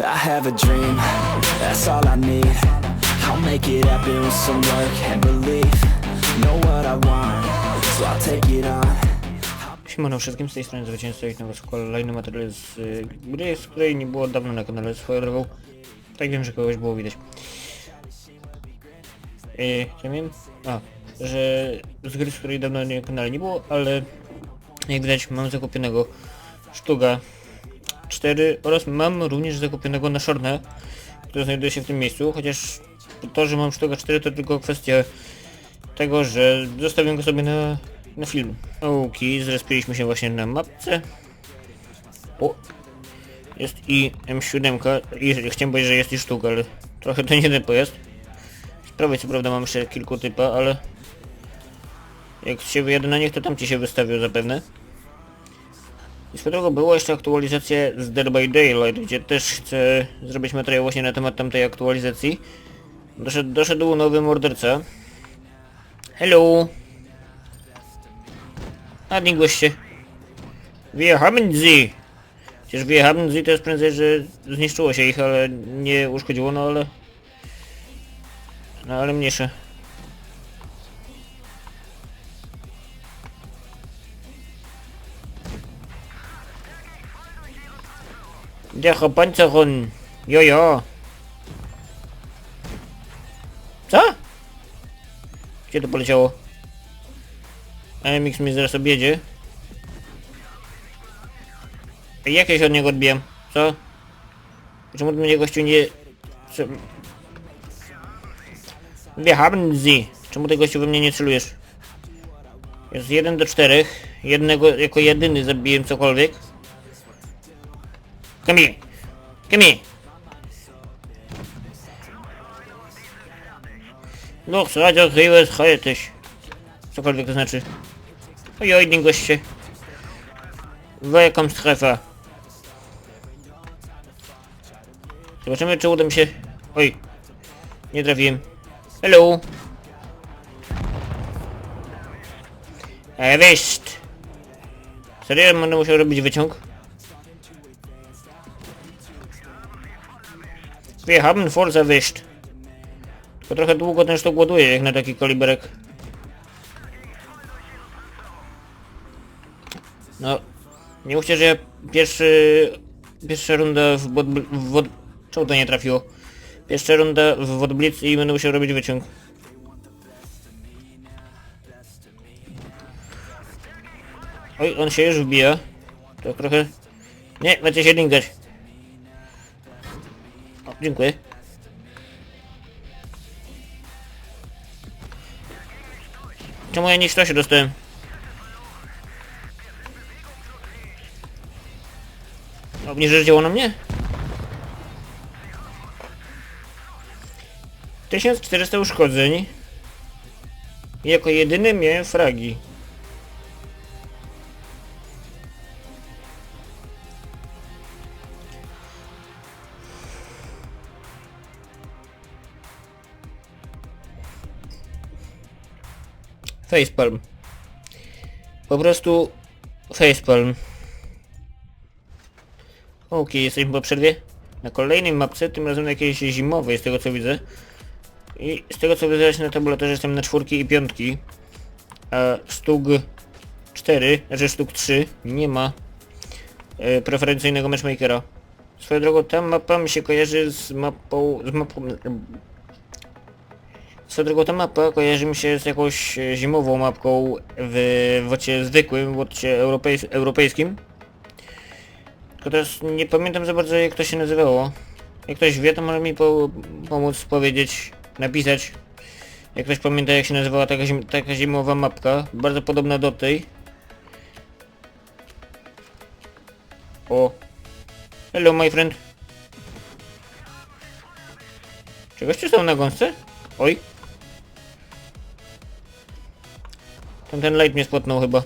I have a dream, that's all I need I'll make it happen with some work and belief Know what I want, so I'll take it on Siemano wszystkim, z tej strony Zwycięzca i kolejny materiał z y, gry, z której nie było dawno na kanale swoją drogą. Tak wiem, że kogoś było widać. Yy, co wiem? A, że z gry, z której dawno na kanale nie było, ale jak widać mam zakupionego Sztuga 4 oraz mam również zakupionego na Shorna, który znajduje się w tym miejscu, chociaż to, że mam Sztuga 4 to tylko kwestia tego, że zostawię go sobie na, na film. Oki, zrespiliśmy się właśnie na mapce. O! Jest i M7, i chciałem powiedzieć, że jest i sztuka, ale trochę to nie ten pojazd. Z prawej co prawda mam jeszcze kilku typa, ale jak się wyjadę na nich, to tam ci się wystawią zapewne. I swoją drogą była jeszcze aktualizacja z Dead by Daylight, gdzie też chcę zrobić materiał właśnie na temat tamtej aktualizacji. Doszedł, doszedł nowy morderca. Hello! A nie goście. Haben sie! Przecież haben sie to jest prędzej, że zniszczyło się ich, ale nie uszkodziło, no ale... No ale mniejsze. Der Panzerung! Jojo! Co? Gdzie to poleciało? AMX mnie zaraz objedzie. Jak ja się od niego odbijam? Co? Czemu do mnie gościu nie... Wir haben. Czemu ty gościu we mnie nie celujesz? Jest 1 do 4. Jednego jako jedyny zabiłem cokolwiek. Come here. Come here. No, radio chyba schajesz. Cokolwiek to znaczy. Ojoj, nie goście. Welcome strefa. Zobaczymy, czy uda mi się... Oj. Nie trafiłem. Hello. Erwischt. Serio, będę musiał robić wyciąg? Wir haben Force erwischt. Tylko trochę długo ten sztuk ładuje, jak na taki kaliberek. No, nie mówcie, że ja pierwszy... Pierwsza runda w bot... W wod, czemu to nie trafiło? Pierwsza runda w Wodblitz i będę musiał robić wyciąg. Oj, on się już wbija. To trochę... Nie, macie się linkać. Dziękuję. Czemu ja to się dostałem? Obniżysz działo na mnie? 1400 uszkodzeń. Jako jedyny miałem fragi. Facepalm. Po prostu facepalm. Okej, jesteśmy po przerwie. Na kolejnej mapce, tym razem na jakiejś zimowej, z tego co widzę. I z tego co widzę na tabulatorze jestem na czwórki i piątki. A sztuk 4, znaczy sztuk 3 nie ma e, preferencyjnego matchmakera. Swoją drogą ta mapa mi się kojarzy z mapą... z mapą... Swoją drogą ta mapa kojarzy mi się z jakąś e, zimową mapką w wocie zwykłym, w wocie europejs europejskim. Tylko teraz nie pamiętam za bardzo jak to się nazywało. Jak ktoś wie to może mi po pomóc powiedzieć, napisać. Jak ktoś pamięta jak się nazywała taka, zim taka zimowa mapka, bardzo podobna do tej. O. Hello my friend. Czy goście są na gąsce? Oj. Tamten light mnie spotnął chyba.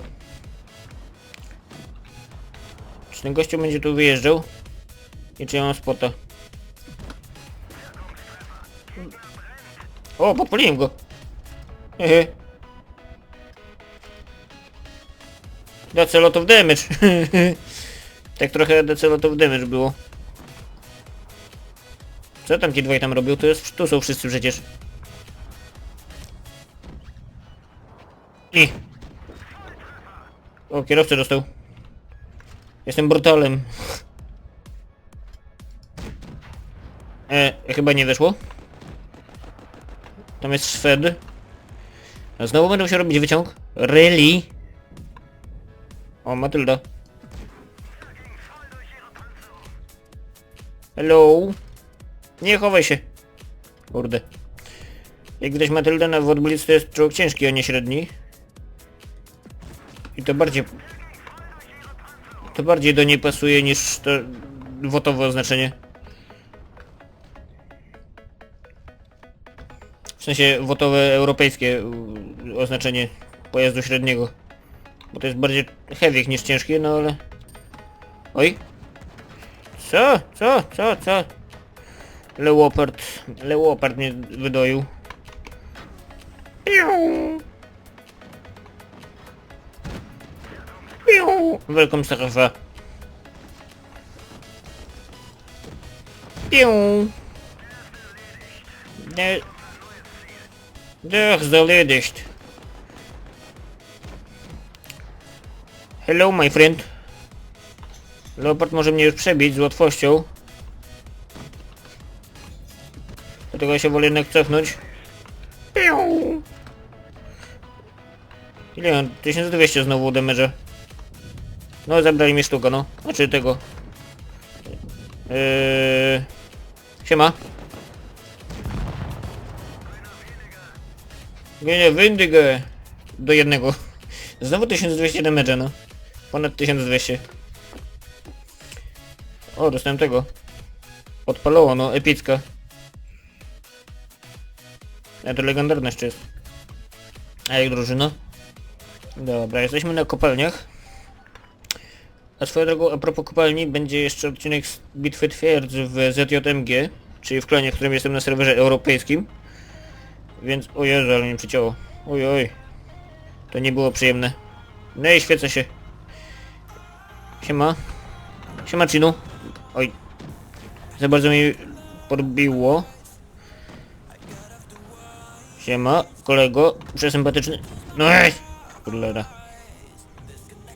Czy ten gościu będzie tu wyjeżdżał? I czy ja mam spota? O, podpaliłem go! Hehe. That's a lot of damage. tak trochę that's a lot of damage było. Co tam ci dwaj tam robią? To jest, tu są wszyscy przecież. I. O, kierowcę dostał. Jestem brutalem. E, chyba nie weszło. Tam jest Szwed. A znowu będą się robić wyciąg? Really? O, Matylda. Hello? Nie chowaj się. Kurde. Jak widać Matylda na Wodblitz to jest czołg ciężki, a nie średni. I to bardziej... To bardziej do niej pasuje niż to wotowe oznaczenie. W sensie wotowe europejskie oznaczenie pojazdu średniego. Bo to jest bardziej heavy niż ciężki, no ale... Oj! Co? Co? Co? Co? Leopard. Leopard mnie wydoił. Piu. Piu. Welcome Sarafa. Piu. Nie. Zaledigt. Hello, my friend. Leopard może mnie już przebić z łatwością. Dlatego ja się wolę jednak cofnąć. Piu. Ile mam? 1200 znowu damage'a. No zabrali mi sztukę, no. Znaczy tego. Eee... Siema. Nie, nie, wyndigę. Do jednego. Znowu 1200 damage'a, no. Ponad 1200. O, dostałem tego. Odpalało, no, epicka. A to legendarna jeszcze jest. A jak drużyna? Dobra, jesteśmy na kopalniach. A swoją drogą, a propos kopalni, będzie jeszcze odcinek z Bitwy Twierdz w ZJMG, czyli w klanie, w którym jestem na serwerze europejskim. Więc, o Jezu, ale mnie przycięło. Oj, oj. To nie było przyjemne. No i świecę się. Siema. Siema, Chinu. Oj. Za bardzo mi podbiło. Siema, kolego. Przesympatyczny. No ej! Kurlera.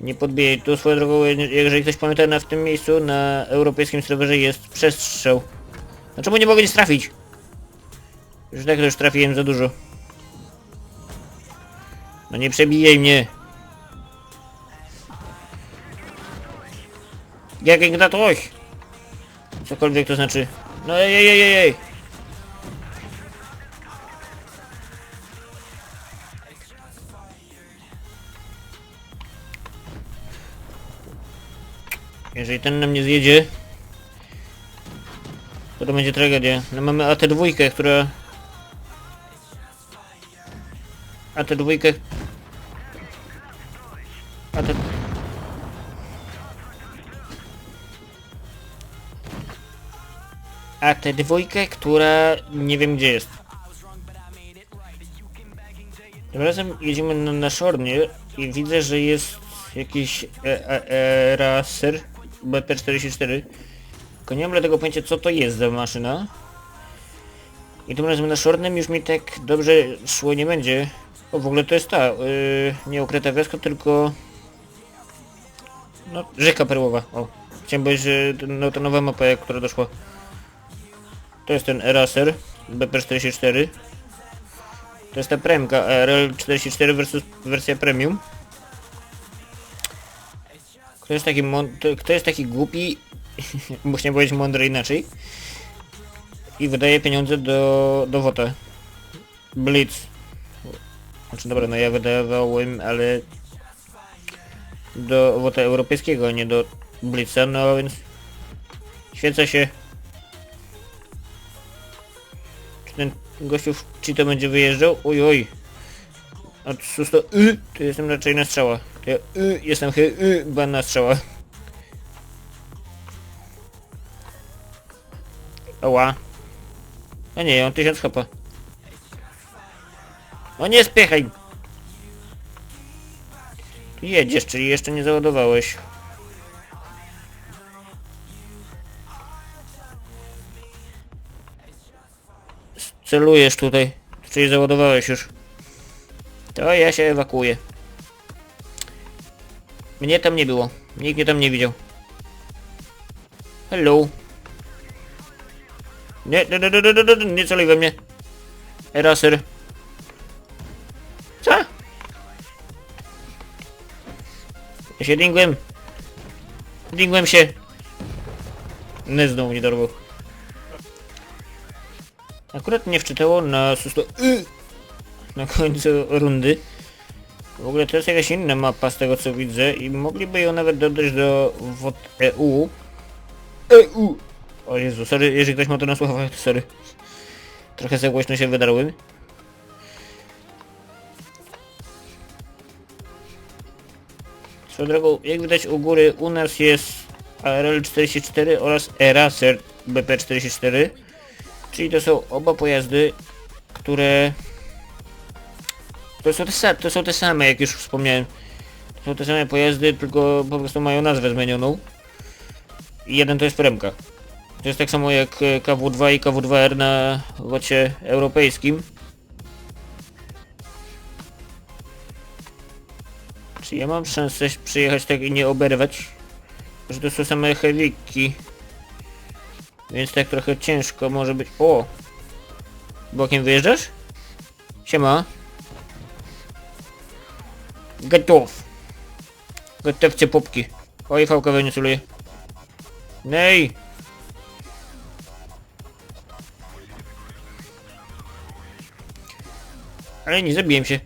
Nie podbijaj. Tu swoją drogą, jeżeli ktoś pamięta, na w tym miejscu, na europejskim serwerze jest przestrzał. No czemu nie mogę nic trafić? Już tak już trafiłem za dużo. No nie przebijaj mnie. Jak ignatoś. Cokolwiek to znaczy. No ej, ej, ej, ej, Jeżeli ten na mnie zjedzie, to to będzie tragedia. No mamy AT2, która... AT2... AT... AT2, która nie wiem gdzie jest. Tym razem jedziemy na, na Szornie i widzę, że jest jakiś e, e, e, Racer BP44. Tylko nie mam dlatego pojęcia co to jest za maszyna. I tym razem na Szornym już mi tak dobrze szło nie będzie. O w ogóle to jest ta, yy, nie ukryta wioska, tylko... No, rzeka perłowa, o. Chciałem powiedzieć, że no, to nowa mapa, która doszła. To jest ten Eraser BP44. To jest ta premka ARL44 versus wersja premium. Kto jest taki. Kto jest taki głupi, bo chciałem powiedzieć mądry inaczej, i wydaje pieniądze do, do WOTA. Blitz. Znaczy dobra, no ja wydawałem, ale do WOTA europejskiego, nie do Blitza, no więc świeca się. Czy ten gościu czy to będzie wyjeżdżał? Oj oj. Od susto y, to jestem raczej na strzała. Ja y, jestem chy, y, banna strzała. Oła. A nie, on 1000 HP. O nie spiechaj! Tu jedziesz, czyli jeszcze nie załadowałeś. celujesz tutaj. Czyli załadowałeś już. To ja się ewakuuję. Mnie tam nie było. Nikt mnie tam nie widział. Hello. Nie, nie, nie, nie, nie, nie, nie, nie celuj we mnie. Eraser. Co? Ja się dingłem. Dingłem się. Nie znowu mnie dorwał. Akurat nie wczytało na susto... Y! Na końcu rundy. W ogóle to jest jakaś inna mapa z tego co widzę i mogliby ją nawet dodać do WOT EU. EU! O Jezu, sorry, jeżeli ktoś ma to na słuchawkach, to sorry. Trochę za głośno się wydarłem. Swoją drogą, jak widać u góry u nas jest ARL 44 oraz Eraser BP 44 Czyli to są oba pojazdy, które... To są te, sa- to są te same, jak już wspomniałem. To są te same pojazdy, tylko po prostu mają nazwę zmienioną. I jeden to jest premka. To jest tak samo jak e, KW2 i KW2R na locie europejskim. Czy ja mam szansę przyjechać tak i nie oberwać? Że to są same heaviki. Więc tak trochę ciężko może być. O! Bokiem wyjeżdżasz? Siema. Gotów. Gotowcie pupki. Oj, fałka wyniosuli. No Nej! Ale nie zabiłem się.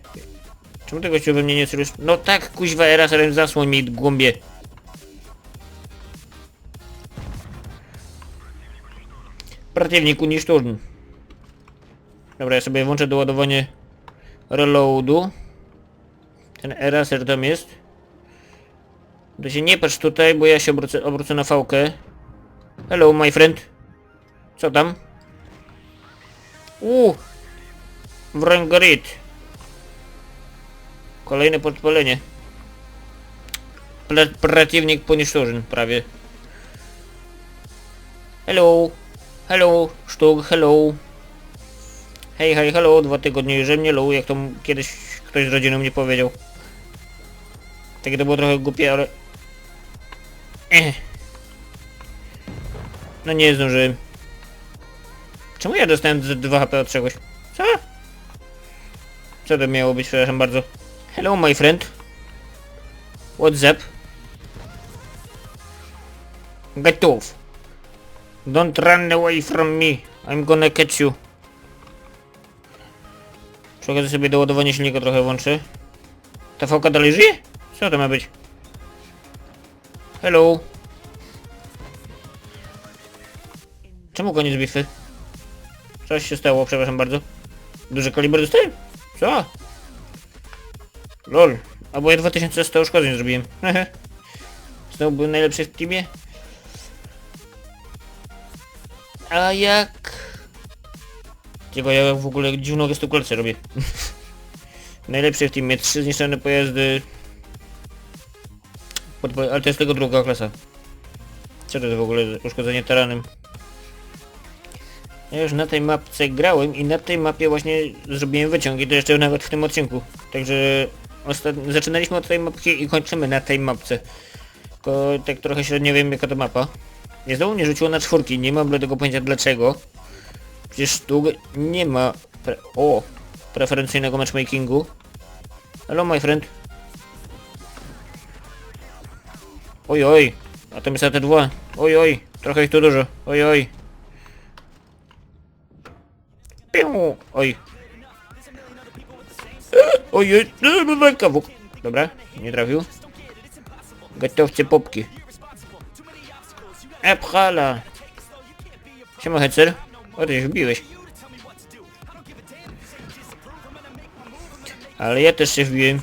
Czemu tego się we mnie nie słyszysz? No tak, kuźwa, raz razem zasłoń mi głąbie. Przeciwnik uniszczony. Dobra, ja sobie włączę doładowanie reloadu. Ten eraser tam jest. To się nie patrz tutaj, bo ja się obrócę, obrócę na fałkę. Hello, my friend. Co tam? Uuu! Wrangarit. Kolejne podpalenie. Pre przeciwnik poniszczorzyn prawie. Hello. Hello. Sztuk, hello. Hej, hej, hello. Dwa tygodnie już mnie low, jak to kiedyś ktoś z rodziny mnie powiedział. Takie to było trochę głupie, ale... Ech. No nie zdążyłem. Czemu ja dostałem z 2 HP od czegoś? Co? Co to miało być, przepraszam bardzo. Hello, my friend. What's up? Gotów. Don't run away from me. I'm gonna catch you. Przy okazji sobie doładowanie silnika trochę włączę. Ta fałka dalej żyje? Co to ma być? Hello. Czemu koniec bitwy? Coś się stało, przepraszam bardzo. Duży kaliber dostałem? Co? Lol. Albo ja 2100 uszkodzeń zrobiłem. Znowu był najlepszy w teamie. A jak... Tylko ja w ogóle dziwną gestykulację robię. Najlepszy w teamie, trzy zniszczone pojazdy. Podpo- ale to jest tylko druga klasa. Co to jest w ogóle uszkodzenie taranem? Ja już na tej mapce grałem i na tej mapie właśnie zrobiłem wyciąg i to jeszcze nawet w tym odcinku. Także zaczynaliśmy od tej mapki i kończymy na tej mapce. Tylko tak trochę średnio wiem jaka to mapa. Nie znowu nie rzuciło na czwórki, nie mam tego pojęcia dlaczego. Przecież tu nie ma... Pre o! Preferencyjnego matchmakingu. Hello my friend. Oj oj, a to jest AT2. Oj oj, trochę ich tu dużo. Oj oj. Piu, oj. Oj oj, kawuk. Dobra, nie trafił. Gotowcie popki. Epchala. Siema Hetzer. O, ty się wbiłeś. Ale ja też się wbiłem.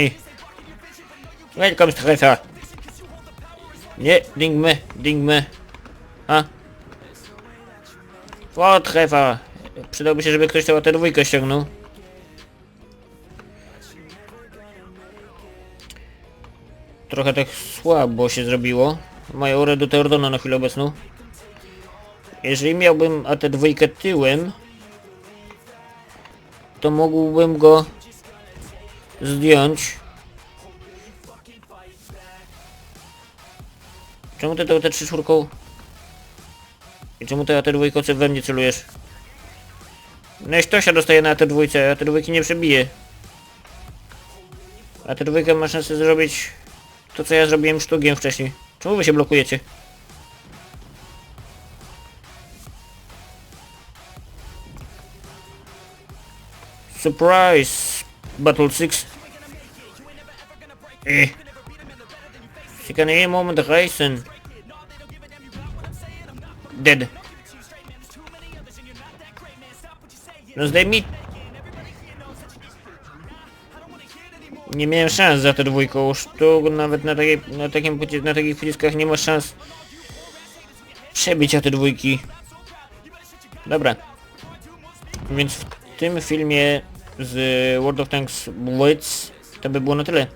I. Welcome strefa. Nie, ding me, ding me. A? O, trefa. Przydałby się, żeby ktoś tą tę dwójkę ściągnął. Trochę tak słabo się zrobiło. Mają Redu Teordona na chwilę obecną. Jeżeli miałbym AT2 tyłem, to mógłbym go zdjąć. Czemu ty to AT3 czwórką? I czemu ty AT2 we mnie celujesz? No i Stosia dostaje na AT2, a AT2 nie przebije. AT2 ma szansę zrobić to co ja zrobiłem sztugiem wcześniej. Czemu wy się blokujecie? Surprise! Battle 6. Eh. Sie kann jeden Moment reißen. Dead. No zdejmij... Nie miałem szans za tę dwójką sztuk, nawet na, takiej, na, takim, na takich pociskach nie ma szans przebić te dwójki. Dobra. Więc w tym filmie z World of Tanks Blitz to by było na tyle.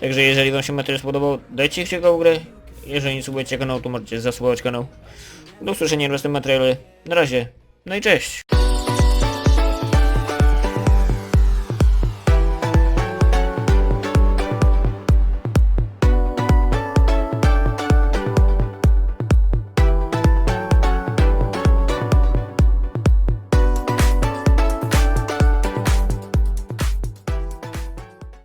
Także jeżeli wam się materiał spodobał, dajcie kciuka w grę. Jeżeli nie subujecie kanału, to możecie zasubować kanał. Do usłyszenia w następnym materiale. Na razie. No i cześć.